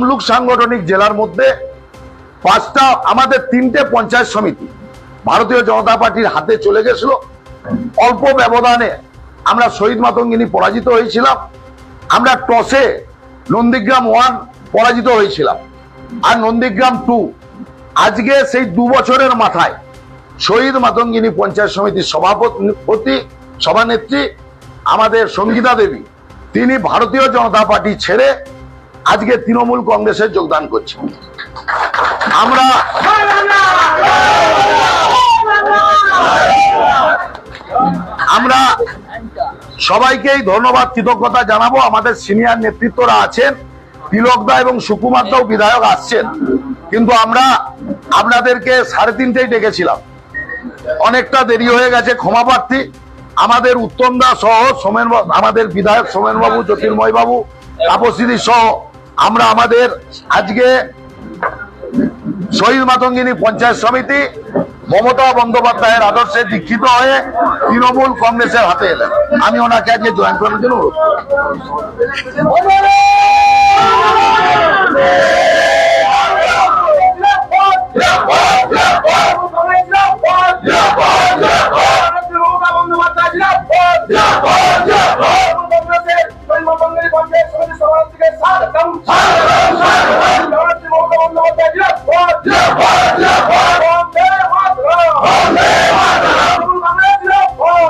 তমলুক সাংগঠনিক জেলার মধ্যে পাঁচটা, আমাদের তিনটে পঞ্চায়েত সমিতি ভারতীয় জনতা পার্টির হাতে চলে গেছিল। অল্প ব্যবধানে আমরা শহীদ মাতঙ্গিনী পরাজিত হয়েছিলাম। আমরা টসে নন্দীগ্রাম ওয়ান পরাজিত হয়েছিলাম আর নন্দীগ্রাম টু। আজকে সেই দু বছরের মাথায় শহীদ মাতঙ্গিনী পঞ্চায়েত সমিতির সভাপতি, সভানেত্রী আমাদের সঙ্গীতা দেবী, তিনি ভারতীয় জনতা পার্টি ছেড়ে আজকে তৃণমূল কংগ্রেসে যোগদান করছে। আমরা আমরা সবাইকেই ধন্যবাদ, কৃতজ্ঞতা জানাব। আমাদের সিনিয়র নেতৃত্বরা আছেন তিলকদা এবং সুকুমার দাও বিধায়ক আসছেন। কিন্তু আমরা আপনাদেরকে সাড়ে তিনটেই ডেকেছিলাম। অনেকটা দেরি হয়ে গেছে ক্ষমা প্রার্থী। আমাদের উত্তম দা সহ সোমেন আমাদের বিধায়ক সোমেন বাবু জ্যোতির্ময় তাপসিদি সহ আমরা আমাদের আজকে শহীদ মাতঙ্গিনী পঞ্চায়েত সমিতি মমতা বন্দ্যোপাধ্যায়ের আদর্শে দীক্ষিত হয়ে তৃণমূল কংগ্রেসের হাতে এলেন। আমি ওনাকে আজকে জয়েন করার জন্য অনুরোধ করছি। ওই এক নম্বর অঞ্চল তৃণমূল কংগ্রেসের নেতৃত্ব রয়েছেন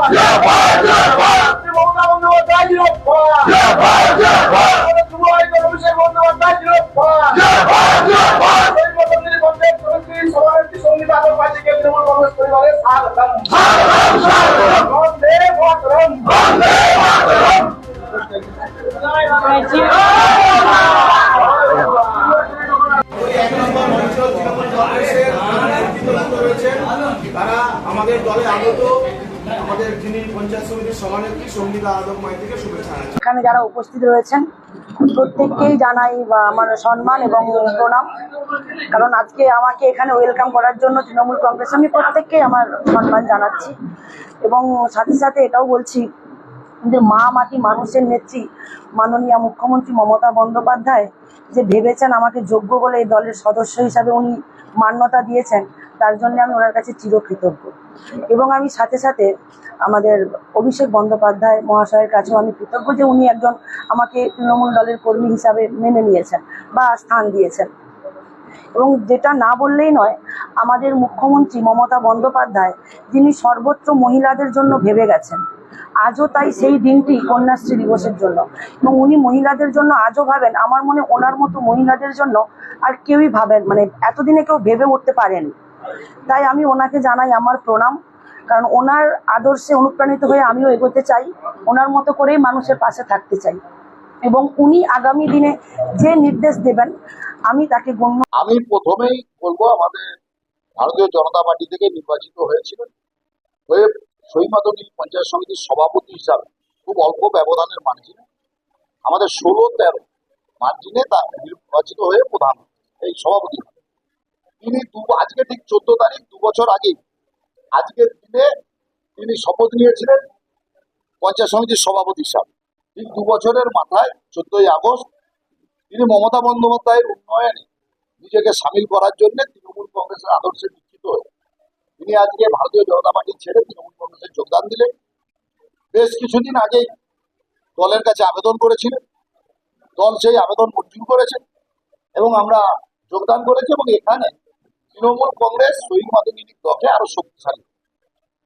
তারা আমাদের দলে আগত আমাদের যিনি পঞ্চায়েত সমিতির সভানেত্রী সঙ্গীতা শুভেচ্ছা এখানে যারা উপস্থিত রয়েছেন, প্রত্যেককেই জানাই আমার সম্মান এবং প্রণাম। কারণ আজকে আমাকে এখানে ওয়েলকাম করার জন্য তৃণমূল কংগ্রেস, আমি প্রত্যেককেই আমার সম্মান জানাচ্ছি। এবং সাথে সাথে এটাও বলছি যে মা মাটি মানুষের নেত্রী মাননীয় মুখ্যমন্ত্রী মমতা বন্দ্যোপাধ্যায় যে ভেবেছেন আমাকে যোগ্য বলে এই দলের সদস্য হিসাবে উনি মান্যতা দিয়েছেন তার জন্য আমি ওনার কাছে চিরকৃতজ্ঞ। এবং আমি সাথে সাথে আমাদের অভিষেক বন্দ্যোপাধ্যায় মহাশয়ের কাছেও আমি কৃতজ্ঞ যে উনি একজন আমাকে তৃণমূল দলের কর্মী হিসাবে মেনে নিয়েছেন বা স্থান দিয়েছেন। এবং যেটা না বললেই নয়, আমাদের মুখ্যমন্ত্রী মমতা বন্দ্যোপাধ্যায়, যিনি সর্বত্র মহিলাদের জন্য ভেবে গেছেন। আজও তাই সেই দিনটি কন্যাশ্রী দিবসের জন্য। এবং উনি মহিলাদের জন্য আজও ভাবেন, আমার মনে ওনার মতো মহিলাদের জন্য আর কেউই ভাবেন মানে এতদিনে কেউ ভেবে উঠতে পারেন। তাই আমি ওনাকে জানাই আমার প্রণাম, কারণ ওনার আদর্শে অনুপ্রাণিত হয়ে আমিও এগোতে চাই, ওনার মতো করেই মানুষের পাশে থাকতে চাই এবং উনি আগামী দিনে যে নির্দেশ দেবেন, আমি তাকে গণ্য আমি প্রথমেই বলব, আমাদের ভারতীয় জনতা পার্টি থেকে নির্বাচিত হয়েছিলেন হয়ে মাতঙ্গিনী পঞ্চায়েত সমিতির সভাপতি হিসাবে খুব অল্প ব্যবধানের মার্জিনে আমাদের ষোলো তেরো মার্জিনে তা নির্বাচিত হয়ে প্রধান এই সভাপতি। তিনি দু, আজকে ঠিক চোদ্দ তারিখ, দু বছর আগে আজকের দিনে তিনি শপথ নিয়েছিলেন পঞ্চায়েত সমিতির সভাপতি হিসাবে। ঠিক দু বছরের মাথায়, চোদ্দই আগস্ট, তিনি মমতা বন্দ্যোপাধ্যায়ের উন্নয়নে নিজেকে সামিল করার জন্য তৃণমূল কংগ্রেসের আদর্শে দীক্ষিত হয়ে, তিনি আজকে ভারতীয় জনতা পার্টি ছেড়ে তৃণমূল কংগ্রেসে যোগদান দিলেন। বেশ কিছুদিন আগেই দলের কাছে আবেদন করেছিলেন। দল সেই আবেদন মঞ্জুর করেছে এবং আমরা যোগদান করেছি এবং এখানে তৃণমূল কংগ্রেস শহীদ মাতঙ্গিনীর দলকে আরও শক্তিশালী।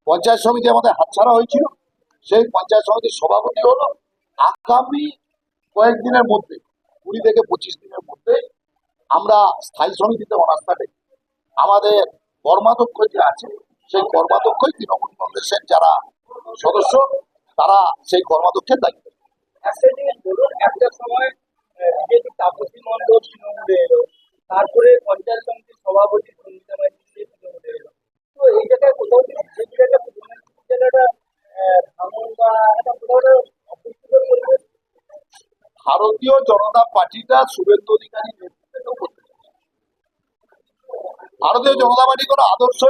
পঞ্চায়েত সমিতি আমাদের হাতছাড়া হয়েছিল। সেই পঞ্চায়েত সমিতির সভাপতি হলো আগামী কয়েকদিনের মধ্যে, কুড়ি থেকে পঁচিশ দিনের মধ্যে, আমরা স্থায়ী সমিতিতে অনাস্থাটে আমাদের কর্মাধ্যক্ষ যে আছে, সেই কর্মাধ্যক্ষই তৃণমূল কংগ্রেসের যারা সদস্য, তারা সেই কর্মাধ্যক্ষের দায়িত্ব। একটা সময় তারপরে পঞ্চায়েত সমিতির সভাপতি ভারতীয় জনতা পার্টিটা শুভেন্দু অধিকারী ভারতীয় জনতা পার্টি কোনো আদর্শ।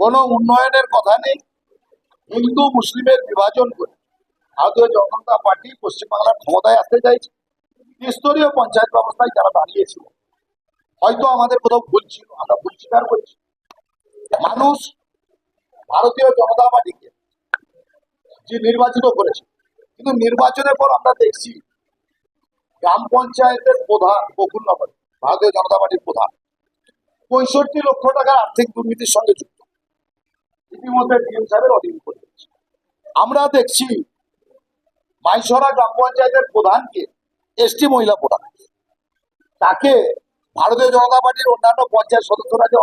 কোনো উন্নয়নের কথা নেই। হিন্দু, মুসলিমের বিভাজন করে ভারতীয় জনতা পার্টি পশ্চিমবাংলার ক্ষমতায় আসতে চাইছে। ত্রিস্তরীয় পঞ্চায়েত ব্যবস্থায় যারা দাঁড়িয়েছিল হয়তো আমাদের কোথাও ভুল ছিল, আমরা ভুল স্বীকার করছি। মানুষ ভারতীয় জনতা পার্টিকে যে নির্বাচিত করেছে, কিন্তু নির্বাচনের পর আমরা দেখছি গ্রাম পঞ্চায়েতের প্রধান বকুল নগর, ভারতীয় জনতা পার্টির প্রধান, পঁয়ষট্টি লক্ষ টাকার আর্থিক দুর্নীতির সঙ্গে যুক্ত। ইতিমধ্যে ডিএম সাহেবের অধীন করে। আমরা দেখছি মাইসরা গ্রাম পঞ্চায়েতের প্রধানকে এসটি মহিলা প্রধান। তাকে ভারতীয় জনতা পার্টির অন্যান্য পঞ্চায়েত সদস্যরা যে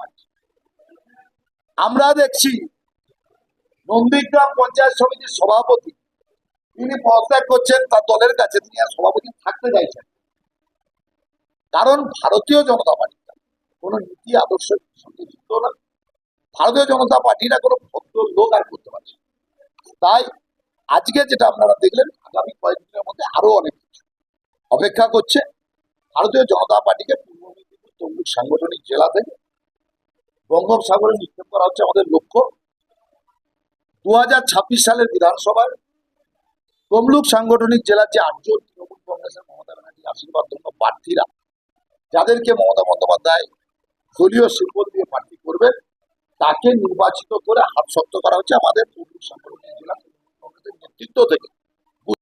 মানছে আমরা দেখছি নন্দীগ্রাম পঞ্চায়েত সমিতির সভাপতি, তিনি পদত্যাগ করছেন, তার দলের কাছে তিনি আর সভাপতি থাকতে চাইছেন কারণ ভারতীয় জনতা পার্টি কোনো নীতি আদর্শের সঙ্গে যুক্ত না। ভারতীয় জনতা পার্টিরা কোনো ভদ্র লোক আর করতে পারছে। তাই আজকে যেটা আপনারা দেখলেন, আগামী কয়েকদিনের মধ্যে আরও অনেক কিছু অপেক্ষা করছে। ভারতীয় জনতা পার্টিকে পূর্ব মেদিনীপুর তমলুক সাংগঠনিক জেলা থেকে বঙ্গোপসাগরে নিক্ষেপ করা হচ্ছে আমাদের লক্ষ্য। দু হাজার ছাব্বিশ সালের বিধানসভায় তমলুক সাংগঠনিক জেলার যে আটজন তৃণমূল কংগ্রেসের মমতা ব্যানার্জির আশীর্বাদ ধন্য প্রার্থীরা, যাদেরকে মমতা বন্দ্যোপাধ্যায় দলীয় শিল্প দিয়ে প্রার্থী করবে তাকে নির্বাচিত করে হাত শক্ত করা হচ্ছে আমাদের তমলুক সাংগঠনিক জেলা তৃণমূল কংগ্রেসের নেতৃত্ব থেকে।